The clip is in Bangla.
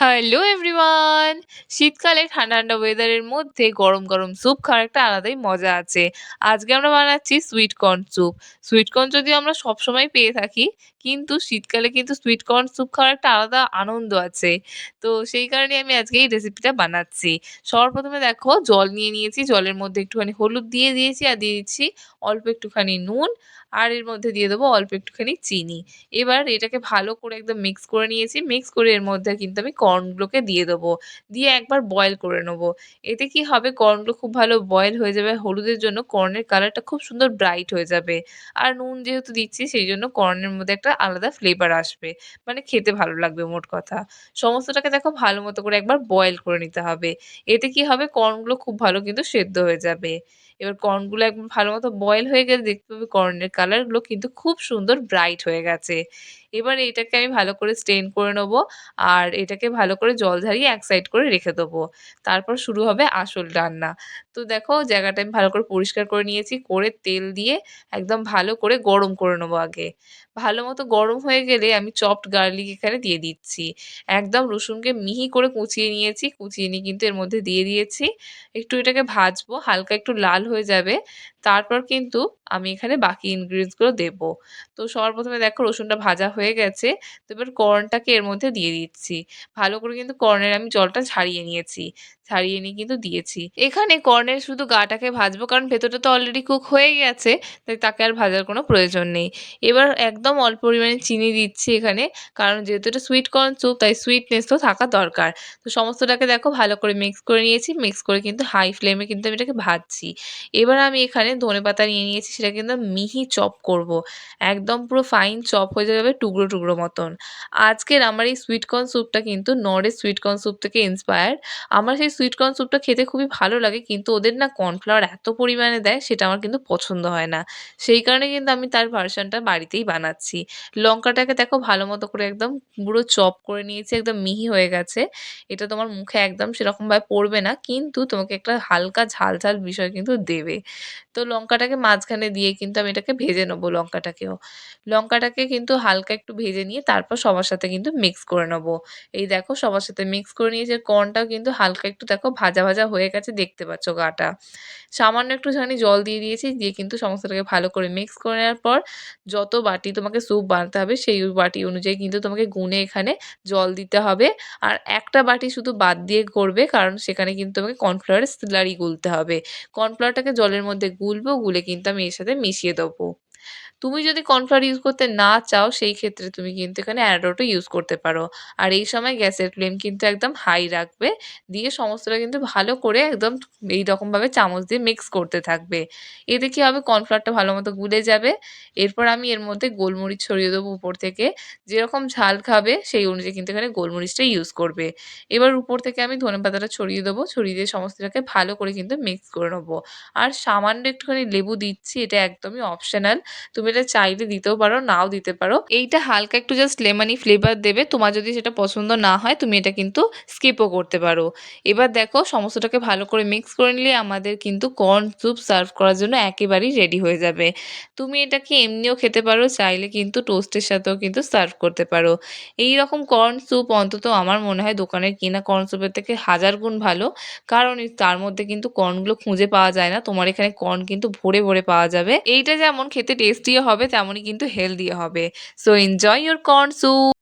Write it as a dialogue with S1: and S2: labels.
S1: Hello everyone! শীতকালে ঠান্ডা, ঠান্ডা ওয়েদারের মধ্যে গরম, গরম স্যুপ খাওয়ার একটা আলাদাই মজা আছে। আজকে আমরা বানাচ্ছি সুইটকর্ন স্যুপ। সুইটকর্ন যদিও আমরা সবসময় পেয়ে থাকি, কিন্তু শীতকালে কিন্তু সুইট কর্ন স্যুপ খাওয়ার একটা আলাদা আনন্দ আছে। তো সেই কারণেই আমি আজকে এই রেসিপিটা বানাচ্ছি। সবার ১ম দেখো জল নিয়ে নিয়েছি, জলের মধ্যে একটুখানি হলুদ দিয়ে দিয়েছি আর দিয়ে দিচ্ছি অল্প একটুখানি নুন আর এর মধ্যে দিয়ে দেবো অল্প একটুখানি চিনি। এবার এটাকে ভালো করে একদম মিক্স করে নিয়েছি। মিক্স করে এর মধ্যে কিন্তু আমি কর্নগুলোকে দিয়ে দেবো। দিয়ে একবার বয়েল করে নেব। এতে কি হবে কর্নগুলো খুব ভালো বয়েল হয়ে যাবে হলুদের জন্য কর্নের কালারটা খুব সুন্দর ব্রাইট হয়ে যাবে। আর নুন যেহেতু দিচ্ছি সেই জন্য কর্নের মধ্যে একটা আলাদা ফ্লেভার আসবে। মানে খেতে ভালো লাগবে মোট কথা। সমস্তটাকে দেখো ভালো মতো করে একবার বয়েল করে নিতে হবে। এতে কি হবে কর্নগুলো খুব ভালো কিন্তু সেদ্ধ হয়ে যাবে। এবার কর্নগুলো একদম ভালো মতো বয়েল হয়ে গেলে দেখতে পাবে কর্নের কালারগুলো কিন্তু খুব সুন্দর ব্রাইট হয়ে গেছে। এবার এটাকে আমি ভালো করে স্টেন করে নেব আর এটাকে ভালো করে জল ঝারিয়ে এক সাইড করে রেখে দেবো। তারপর শুরু হবে আসল রান্না। তো দেখো জায়গাটা আমি ভালো করে পরিষ্কার করে নিয়েছি, করে তেল দিয়ে একদম ভালো করে গরম করে নেব আগে। ভালো মতো গরম হয়ে গেলে আমি চপড গার্লিক এখানে দিয়ে দিচ্ছি। একদম রসুনকে মিহি করে কুচিয়ে নিয়েছি, কুচিয়ে নিয়ে কিন্তু এর মধ্যে দিয়ে দিয়েছি। একটু এটাকে ভাজবো, হালকা একটু লাল হয়ে যাবে। তারপর কিন্তু আমি এখানে বাকি ইনগ্রিডিয়েন্টসগুলো দেবো। তো সবার ১ম দেখো রসুনটা ভাজা হয়ে গেছে। তো এবার কর্নটাকে এর মধ্যে দিয়ে দিচ্ছি। ভালো করে কিন্তু কর্নের আমি জলটা ছাড়িয়ে নিয়েছি। ছাড়িয়ে নিয়ে কিন্তু দিয়েছি। এখানে কর্নের শুধু গাটাকে ভাজবো কারণ ভেতরটা তো অলরেডি কুক হয়ে গেছে, তাই তাকে আর ভাজার কোনো প্রয়োজন নেই। এবার একদম অল্প পরিমাণে চিনি দিচ্ছি এখানে, কারণ যেহেতু এটা সুইট কর্ন স্যুপ তাই সুইটনেস তো থাকা দরকার। তো সমস্তটাকে দেখো ভালো করে মিক্স করে নিয়েছি, মিক্স করে কিন্তু হাই ফ্লেমে কিন্তু আমি এটাকে ভাজছি। এবার আমি এখানে ধনেপাতা নিয়ে নিয়েছি সেটা কিন্তু মিহি চপ করব। একদম পুরো ফাইন চপ হয়ে যাবে টুকরো, টুকরো মতন। আজকের আমার এই সুইটকর্ন স্যুপটা কিন্তু নরেশ সুইটকর্ন স্যুপ থেকে ইন্সপায়ার্ড। আমার সেই সুইটকর্ন স্যুপটা খেতে খুবই ভালো লাগে কিন্তু ওদের না কর্নফ্লাওয়ার এত পরিমাণে দেয় সেটা আমার কিন্তু পছন্দ হয় না। সেই কারণে কিন্তু আমি তার ভার্সনটা বাড়িতেই বানাচ্ছি। লঙ্কাটাকে দেখো ভালো মতো করে একদম পুরো চপ করে নিয়েছি, একদম মিহি হয়ে গেছে। এটা তোমার মুখে একদম সেরকমভাবে পড়বে না কিন্তু তোমাকে একটা হালকা ঝাল, ঝাল বিষয় কিন্তু দেবে। তো লঙ্কাটাকে মাঝখানে দিয়ে কিন্তু আমি এটাকে ভেজে নেব লঙ্কাটাকেও। লঙ্কাটাকে কিন্তু হালকা একটু ভেজে নিয়ে তারপর সবার সাথে কিন্তু মিক্স করে নেব। এই দেখো সবার সাথে মিক্স করে নিয়েছি কর্নটাও কিন্তু হালকা একটু দেখো ভাজা, ভাজা হয়ে গেছে দেখতে পাচ্ছ গাটা। সামান্য একটু একটুখানি জল দিয়ে দিয়েছি, দিয়ে কিন্তু সমস্তটাকে ভালো করে মিক্স করে নেওয়ার পর যত বাটি তোমাকে স্যুপ বানাতে হবে সেই বাটি অনুযায়ী কিন্তু তোমাকে গুনে এখানে জল দিতে হবে। আর একটা বাটি শুধু বাদ দিয়ে করবে কারণ সেখানে কিন্তু তোমাকে কর্নফ্লাওয়ারের স্লারি গুলতে হবে। কর্নফ্লাওয়ারটাকে জলের মধ্যে গুলবো, গুলে কিন্তু আমি এর সাথে মিশিয়ে দেবো। তুমি যদি কর্নফ্লাওয়ার ইউজ করতে না চাও সেই ক্ষেত্রে তুমি কিন্তু এখানে অ্যারারুটও ইউজ করতে পারো। আর এই সময় গ্যাসের ফ্লেম কিন্তু একদম হাই রাখবে। দিয়ে সমস্তটা কিন্তু ভালো করে একদম এই রকমভাবে চামচ দিয়ে মিক্স করতে থাকবে। এতে কি হবে কর্নফ্লাওয়ারটা ভালো মতো গুলে যাবে। এরপর আমি এর মধ্যে গোলমরিচ ছড়িয়ে দেবো উপর থেকে। যেরকম ঝাল খাবে সেই অনুযায়ী কিন্তু এখানে গোলমরিচটা ইউজ করবে। এবার উপর থেকে আমি ধনেপাতাটা ছড়িয়ে দেবো, ছড়িয়ে দিয়ে সমস্তটাকে ভালো করে কিন্তু মিক্স করে নেব। আর সামান্য একটুখানি লেবু দিচ্ছি, এটা একদমই অপশনাল। তুমি এটা চাইলে দিতেও পারো, নাও দিতে পারো। এইটা হালকা একটু জাস্ট লেমনি ফ্লেভার দেবে। তোমার যদি সেটা পছন্দ না হয় তুমি এটা কিন্তু স্কিপও করতে পারো। এবার দেখো সমস্তটাকে ভালো করে মিক্স করে নিলে আমাদের কিন্তু কর্ন স্যুপ সার্ভ করার জন্য একেবারেই রেডি হয়ে যাবে। তুমি এটাকে এমনিও খেতে পারো, চাইলে কিন্তু টোস্টের সাথেও কিন্তু সার্ভ করতে পারো। এই রকম কর্ন স্যুপ অন্তত আমার মনে হয় দোকানের কেনা কর্ন স্যুপের থেকে হাজার গুণ ভালো। কারণ তার মধ্যে কিন্তু কর্নগুলো খুঁজে পাওয়া যায় না। তোমার এখানে কর্ন কিন্তু ভরে, ভরে পাওয়া যাবে। এইটা যেমন খেতে টেস্টিও হবে তেমনই কিন্তু হেলদিও হবে। So enjoy your corn soup.